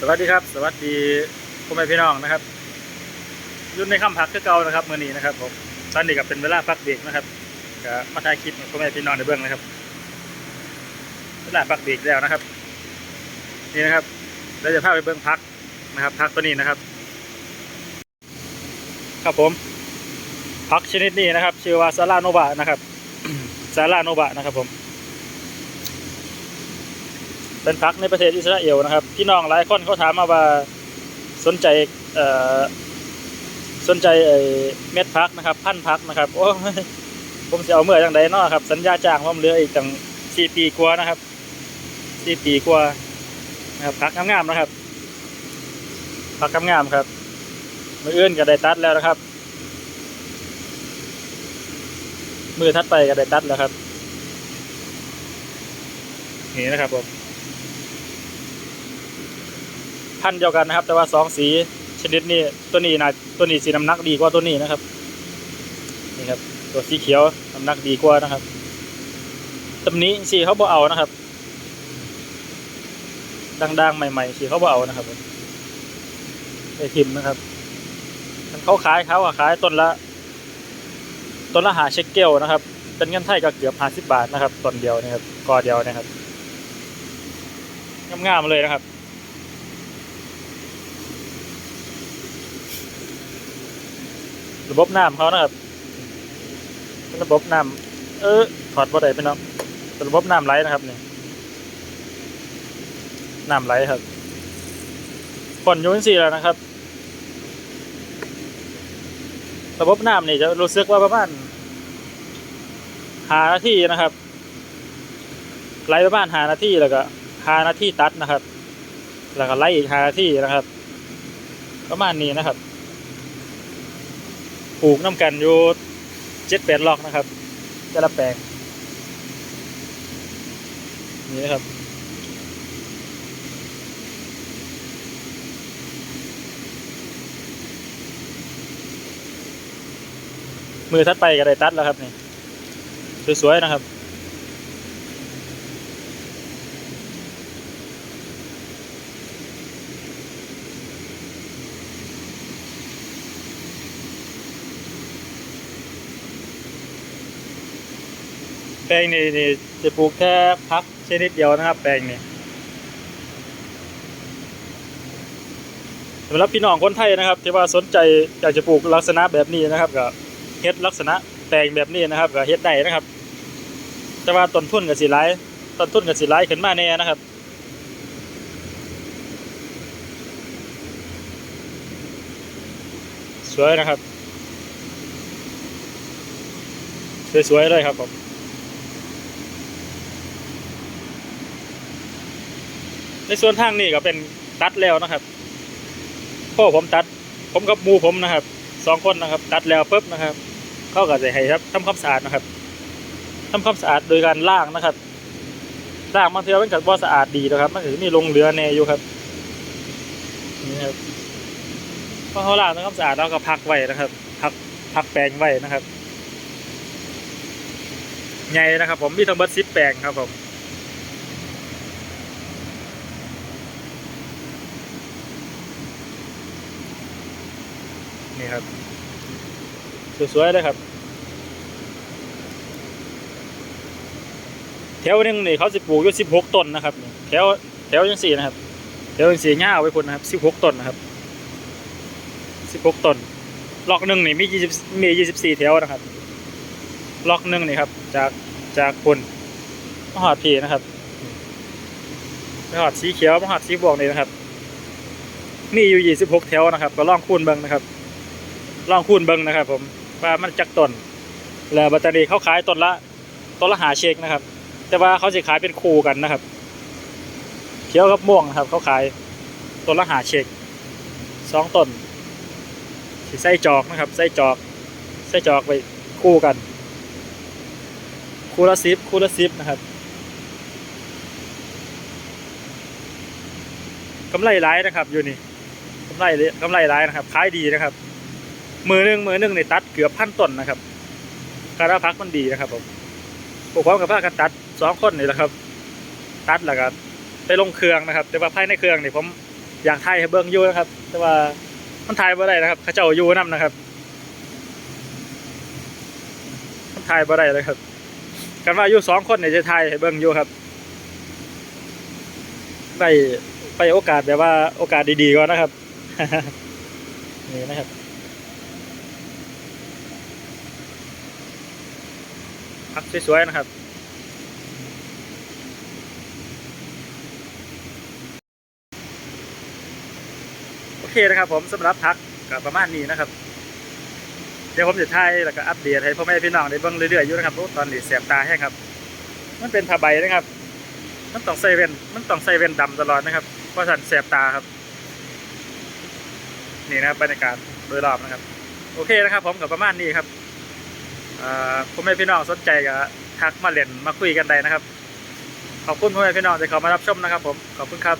สวัสดีครับ สวัสดีพ่อแม่พี่น้องนะครับยุ่ในค่ำพักคือเก่านะครับมื่อนี้นะครับผมตอนนี้ก็เป็นเวลาพักเบรกนะครับก็มาถ่ายคลิปพ่อแม่พี่น้องในเบื้องนะครับเวลาพักเบรกแล้วนะครับ นี่นะครับเราจะพาไปเบื้องพักนะครับ พักตัวนี้นะครับ ครับผม พักชนิดนี้นะครับ ชื่อว่าซาลาโนบะนะครับซาลาโนบะนะครับผม เป็นพักในประเทศอิสราเอลนะครับพี่น้องหลายคนเขาถามมาว่าสนใจเอ่อสนใจไอ้เม็ดพักนะครับ พันพักนะครับโอ้ผมจะเอาเมื่อจังใดนาะครับ สัญญาจ้างผมเหลืออีกตั้งสี่ปีกว่านะครับสี่ปีกว่านะครับพักงามๆนะครับพักงามๆครับมืออื่นก็ได้ตัดแล้วนะครับ มือทัดไปก็ได้ตัดแล้วครับนี่นะครับผม นเดียวกันนะครับ แต่ว่าสองสีชนิดนี้ตัวนี้นะตัวนี้สีน้ำหนักดีกว่าตัวนี้นะครับนี่ครับ ตัวสีเขียวน้ำหนักดีกว่านะครับตำนี้สีเขาบ่เอานะครับดังๆใหม่ๆสีเขาบ่เอานะครับไอทิมนะครับมันเขาขายเขาอะขายต้นละต้นละหาเช็คเกลนะครับ เป็นเงินไทยก็เกือบห้าสิบบาทนะครับต้นเดียวนะครับกอเดียวนะครับงามๆเลยนะครับ ระบบน้ำเขานะครับเป็นระบบน้ำเออถอดบ่ได้พี่น้องเป็นระบบน้ำไหลนะครับนี่น้ำไหลครับผ่อนอยูนสี่แล้วนะครับ ระบบน้ำนี่จะรู้สึกว่าประมาณหานาทีนะครับไหลประมาณหานาทีแล้วก็หานาทีตัดนะครับ แล้วก็ไหลอีกหานาทีนะครับ ประมาณนี้นะครับ ปลูกน้ำกันอยู่เจ็ดแปดล็อกนะครับแต่ละแปลงนี่นะครับมือทัดไปก็ได้ตัดแล้วครับนี่สวยๆนะครับ แปลงนี่นี่จะปลูกแค่พักชนิดเดียวนะครับ แปลงนี่สำหรับพี่น้องคนไทยนะครับ ที่ว่าสนใจอยากจะปลูกลักษณะแบบนี้นะครับก็เฮ็ดลักษณะแปลงแบบนี้นะครับก็เฮ็ดได้นะครับ แต่ว่าต้นทุนกับสิหลต้นทุนกับสิหลขึ้นมาแน่นะครับสวยนะครับ สวยๆเลยครับผม ในส่วนทางนี้ก็เป็นตัดแล้วนะครับพ่อผมตัด ผมกับมูผมนะครับสองคนนะครับ ตัดแล้วปุ๊บนะครับ เข้ากับจะให้ครับทำความสะอาดนะครับทำความสะอาดโดยการล้างนะครับล้างบางทีมันกับ่สะอาดดีนะครับ มันถึงมีลงเรือแน่อยู่ครับนี่ครับพอเขาล้างทำความสะอาดเราก็พักไว้นะครับ พักพักแปลงไว้นะครับใหญ่นะครับ ผมมีทั้งเบิดซิปแปลงครับผม นี่ครับ สวยๆเลยครับ แถวหนึงนี่เขาสิปลูกอยู่สิบหกต้นนะครับ แถวแถวยังสี่นะครับ แถวยังสี่ง่าเอาไว้พุ่นนะครับสิบหกต้นนะครับสิบหกต้นล็อกหนึ่งนี่มียี่สิบมียี่สิบสี่แถวนะครับ ล็อกหนึ่งนี่ครับ จากจากพุ่นมหอดพีนะครับมหอดสีเขียวมหอดสีบวกนี่นะครับ มีอยู่ยี่สิบหกแถวนะครับ ก็ล่องคูณเบิงนะครับ ลองคูณเบิ้งนะครับ ผมว่ามันจักต้นแล้วแบตเตอรี่เขาขายต้นละต้นละหาเชกนะครับ แต่ว่าเขาจะขายเป็นคู่กันนะครับ เขียวกับม่วงนะครับ เขาขายต้นละหาเชกสองต้นใส่จอกนะครับใส่จอกใส่จอกไปคู่กัน คู่ละสิบคู่ละสิบนะครับกำไรร้ายนะครับอยู่นี่กำไรกำไรร้ายนะครับขายดีนะครับ มือหนึ่งมือหนึ่งในตัดเกือบพันต้นนะครับการาพักมันดีนะครับผมพวกพร้อมกับผ้ากันตัดสองคนนี่แหละครับ ตัดแล้วก็ไปลงเครื่องนะครับ แต่ว่าภายในเครื่องนี่ผมอยากถ่ายให้เบิ่งอยู่นะครับ แต่ว่ามันถ่ายบ่ได้นะครับเขาเจ้าอยู่นํนะครับมันถ่ายบ่ได้เลยครับกันว่าอยู่สองคนเนี่ยจะถ่ายให้เบิ่งอยู่ครับไปไปโอกาสแบบว่าโอกาสดีๆก่อนนะครับนี่นะครับ พักสวยๆนะครับโอเคนะครับ ผมสำหรับพักกับประมาณนี้นะครับ เดี๋ยวผมจะถ่ายแล้วก็อัปเดตให้พ่อแม่พี่น้องได้เบิ่งเรื่อยๆอยู่นะครับตอนนี้เสียบตาแห้งครับ มันเป็นผ้าใบนะครับ มันต้องใส่เว่นมันต้องใส่เว่นดำตลอดนะครับเพราะฉันเสียบตาครับ นี่นะครับบรรยากาศโดยรอบนะครับ โอเคนะครับ ผมกับประมาณนี้ครับ พ่อแม่พี่น้องสนใจก็ทักมาเล่นมาคุยกันได้นะครับ ขอบคุณพ่อแม่พี่น้องที่เข้ามารับชมนะครับผม ขอบคุณครับ